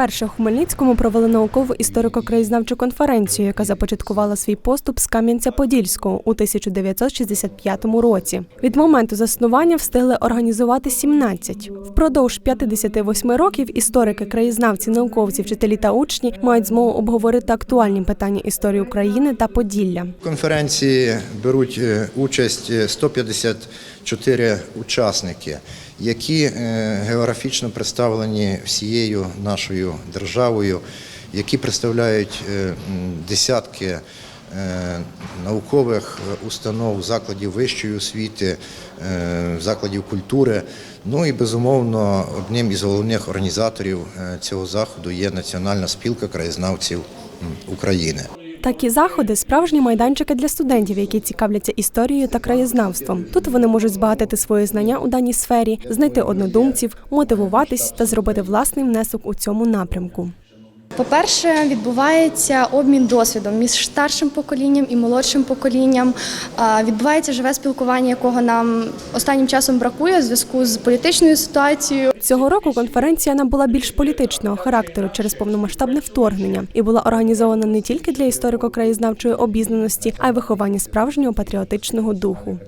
Вперше в Хмельницькому провели наукову історико-краєзнавчу конференцію, яка започаткувала свій поступ з Кам'янця-Подільського у 1965 році. Від моменту заснування встигли організувати 17. Впродовж 58 років історики, краєзнавці, науковці, вчителі та учні мають змогу обговорити актуальні питання історії України та Поділля. В Конференції беруть е, участь е, 150 чотири учасники, які е, географічно представлені всією нашою державою, які представляють е, десятки. Е, наукових установ, закладів вищої освіти, закладів культури. Ну і безумовно, одним із головних організаторів цього заходу є Національна спілка краєзнавців України. Такі заходи справжні майданчики для студентів, які цікавляться історією та краєзнавством. Тут вони можуть збагатити свої знання у даній сфері, знайти однодумців, мотивуватись та зробити власний внесок у цьому напрямку. По-перше, відбувається обмін досвідом між старшим поколінням і молодшим поколінням. Відбувається живе спілкування, якого нам останнім часом бракує в зв'язку з політичною ситуацією. Цього року конференція набула більш політичного характеру через повномасштабне вторгнення і була організована не тільки для історико-краєзнавчої обізнаності, а й виховання справжнього патріотичного духу.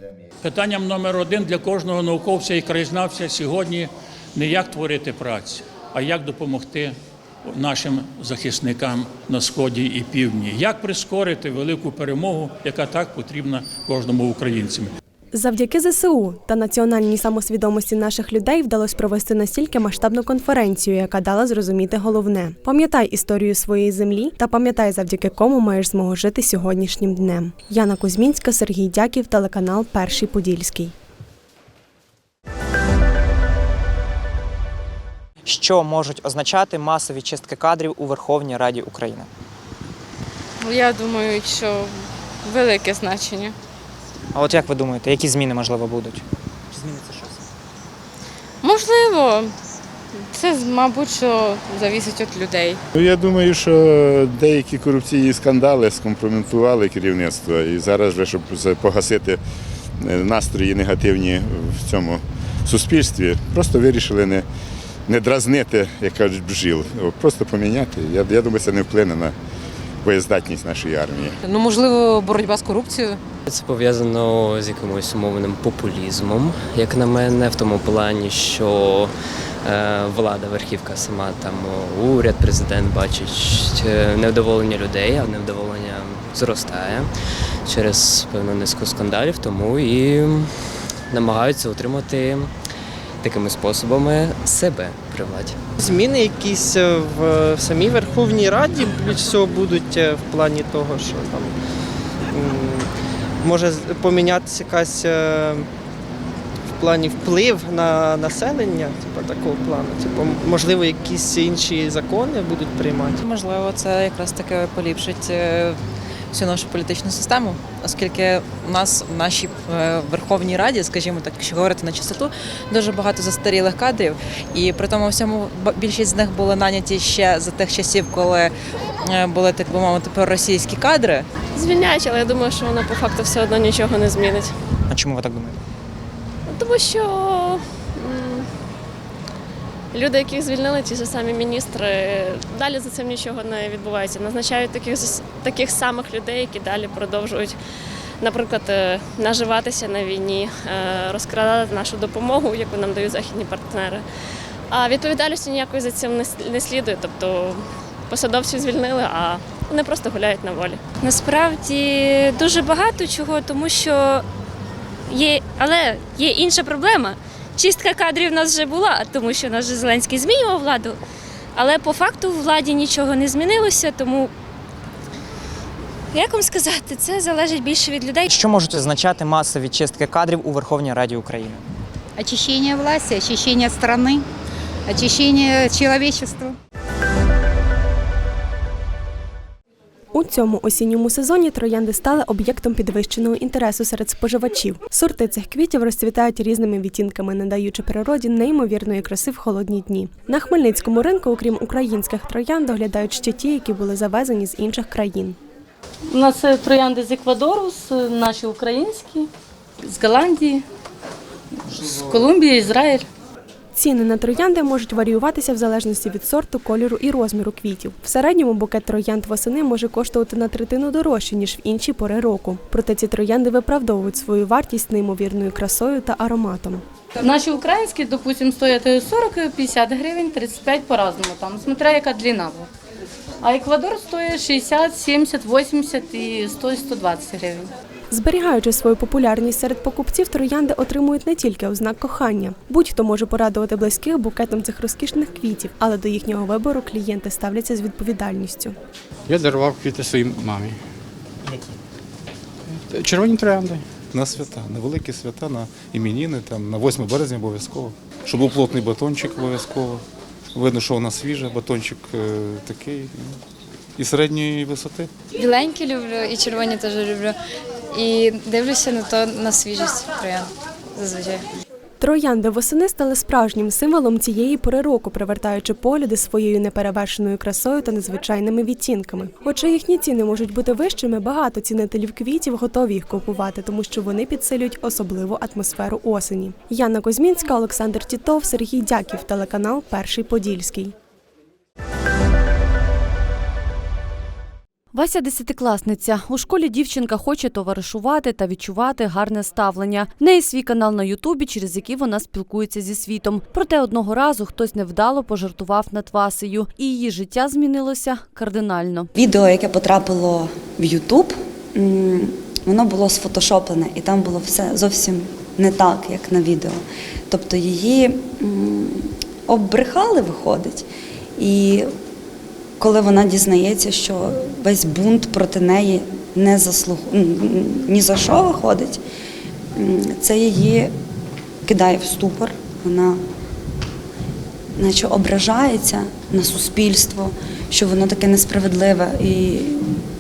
Питанням номер один для кожного науковця і краєзнавця сьогодні не як творити працю, а як допомогти нашим захисникам на сході і півдні, як прискорити велику перемогу, яка так потрібна кожному українцю. Завдяки ЗСУ та національній самосвідомості наших людей вдалося провести настільки масштабну конференцію, яка дала зрозуміти головне: пам'ятай історію своєї землі та пам'ятай, завдяки кому маєш змогу жити сьогоднішнім днем. Яна Кузьмінська, Сергій Дяків, телеканал Перший Подільський. Що можуть означати масові чистки кадрів у Верховній Раді України? Ну, Я думаю, що велике значення. А от як ви думаєте, які зміни можливо будуть? Чи зміниться щось? Можливо, це, мабуть, що залежить від людей. Ну, я думаю, що деякі корупційні скандали скомпрометували керівництво. І зараз, вже, щоб погасити е, настрої негативні в цьому суспільстві, просто вирішили не, не дразнити, як кажуть, бджіл, а просто поміняти. Я, я думаю, це не вплине на боєздатність нашої армії. Ну, можливо, боротьба з корупцією. Це пов'язано з якимось умовним популізмом, як на мене, в тому плані, що е, влада, верхівка сама там уряд, президент бачить е, невдоволення людей, а невдоволення зростає через певну низку скандалів, тому і намагаються утримати такими способами себе при владі. Зміни якісь е, в самій Верховній Раді більш всього будуть е, в плані того, що там може помінятися якась е, в плані вплив на населення, типу такого плану. Типу, можливо, якісь інші закони будуть приймати. Можливо, це якраз таки поліпшить е, всю нашу політичну систему, оскільки у нас в нашій е, Верховній Раді, скажімо так, якщо говорити на чистоту, дуже багато застарілих кадрів, і при тому всьому більшість з них були наняті ще за тих часів, коли е, були так би мовити проросійські кадри. Звільняють, але я думаю, що воно по факту все одно нічого не змінить. А чому ви так думаєте? Тому що люди, яких звільнили, ті ж самі міністри, далі за цим нічого не відбувається. Назначають таких, таких самих людей, які далі продовжують, наприклад, е, наживатися на війні, е, розкрадати нашу допомогу, яку нам дають західні партнери. А відповідальності ніякої за цим не слідує. Тобто посадовців звільнили, а вони просто гуляють на волі. Насправді дуже багато чого, тому що є, але є інша проблема. Чистка кадрів в нас вже була, тому що наш Зеленський змінював владу. Але по факту в владі нічого не змінилося, тому як вам сказати, це залежить більше від людей. Що можуть означати масові чистки кадрів у Верховній Раді України? Очищення власті, очищення країни, очищення человечества. У цьому осінньому сезоні троянди стали об'єктом підвищеного інтересу серед споживачів. Сорти цих квітів розцвітають різними відтінками, надаючи природі неймовірної краси в холодні дні. На Хмельницькому ринку, окрім українських троянд, доглядають ще ті, які були завезені з інших країн. У нас троянди з Еквадору, наші українські, з Голландії, з Колумбії, Ізраїль. Ціни на троянди можуть варіюватися в залежності від сорту, кольору і розміру квітів. В середньому букет троянд восени може коштувати на третину дорожче ніж в інші пори року. Проте ці троянди виправдовують свою вартість неймовірною красою та ароматом. Наші українські, допустимо, стоять 40-50 гривень, 35 по-разному, там, смотря яка длина. А Еквадор стоїть 60, 70, 80 і 100, 120 гривень. Зберігаючи свою популярність серед покупців, троянди отримують не тільки ознак кохання. Будь-хто може порадувати близьких букетом цих розкішних квітів, але до їхнього вибору клієнти ставляться з відповідальністю. Я дарував квіти своїй мамі. Які? Червоні троянди. на свята, на великі свята, на іменіни, там, на 8 березня обов'язково. Щоб був плотний батончик обов'язково. Видно, що вона свіжа, батончик е, такий ну, і середньої висоти. Біленькі люблю і червоні теж люблю. І дивлюся на то на свіжість приємно. зазвичай. Троянди восени стали справжнім символом цієї пори року, привертаючи погляди своєю неперевершеною красою та незвичайними відтінками. Хоча їхні ціни можуть бути вищими, багато цінителів квітів готові їх купувати, тому що вони підсилюють особливу атмосферу осені. Яна Козмінська, Олександр Тітов, Сергій Дяків, телеканал Перший Подільський. Вася десятикласниця. У школі дівчинка хоче товаришувати та відчувати гарне ставлення. В неї свій канал на Ютубі, через який вона спілкується зі світом. Проте одного разу хтось невдало пожартував над Васею, і її життя змінилося кардинально. Відео, яке потрапило в Ютуб, воно було сфотошоплене, і там було все зовсім не так, як на відео. Тобто її м, оббрехали, виходить. І коли вона дізнається, що весь бунт проти неї не заслуг... ні за що виходить, це її кидає в ступор. Вона наче ображається на суспільство, що воно таке несправедливе. І,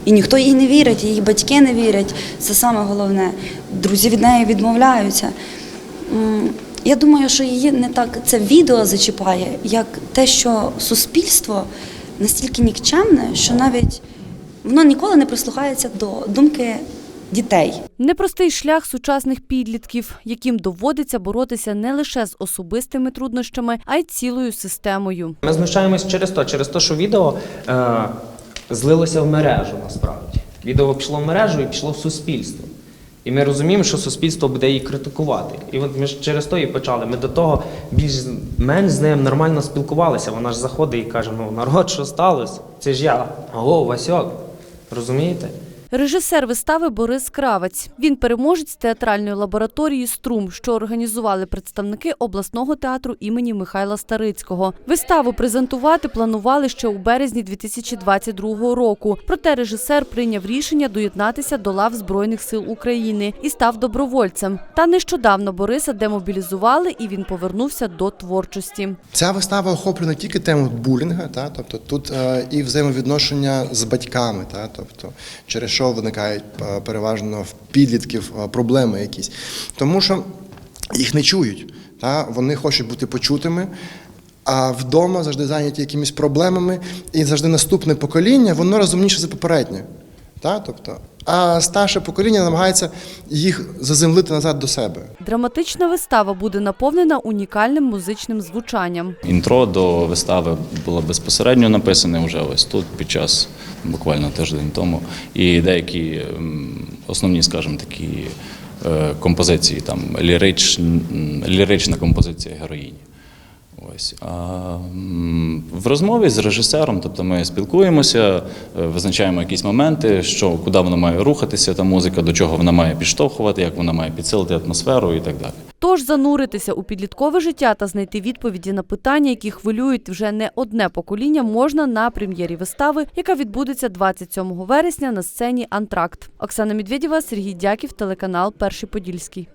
і ніхто їй не вірить, її батьки не вірять. Це саме головне. Друзі від неї відмовляються. Я думаю, що її не так це відео зачіпає, як те, що суспільство настільки нікчемне, що навіть воно ніколи не прислухається до думки дітей. Непростий шлях сучасних підлітків, яким доводиться боротися не лише з особистими труднощами, а й цілою системою. Ми знущаємось через то, через те, що відео е, злилося в мережу насправді. Відео пішло в мережу і пішло в суспільство. І ми розуміємо, що суспільство буде її критикувати. І от ми ж через то і почали. Ми до того більш-менш з нею нормально спілкувалися. Вона ж заходить і каже: ну народ, що сталося? Це ж я. Алло, Васьок. Розумієте? Режисер вистави Борис Кравець. Він переможець театральної лабораторії Струм, що організували представники обласного театру імені Михайла Старицького. Виставу презентувати планували ще у березні 2022 року. Проте режисер прийняв рішення доєднатися до лав Збройних сил України і став добровольцем. Та нещодавно Бориса демобілізували, і він повернувся до творчості. Ця вистава охоплює не тільки тему булінга, та, тобто тут е, і взаємовідношення з батьками, та, тобто через що виникають е, переважно в підлітків е, проблеми якісь. Тому що їх не чують, та, вони хочуть бути почутими. А вдома завжди зайняті якимись проблемами, і завжди наступне покоління, воно розумніше за попереднє. Та? Тобто, а старше покоління намагається їх заземлити назад до себе. Драматична вистава буде наповнена унікальним музичним звучанням. Інтро до вистави було безпосередньо написане вже ось тут під час буквально тиждень тому. І деякі ем, основні, скажімо, такі е, композиції, там лірич, лірична композиція героїні. Ось. А, в розмові з режисером, тобто ми спілкуємося, е, визначаємо якісь моменти, що куди вона має рухатися, та музика, до чого вона має підштовхувати, як вона має підсилити атмосферу і так далі. Тож зануритися у підліткове життя та знайти відповіді на питання, які хвилюють вже не одне покоління, можна на прем'єрі вистави, яка відбудеться 27 вересня на сцені Антракт. Оксана Медведєва, Сергій Дяків, телеканал Перший Подільський.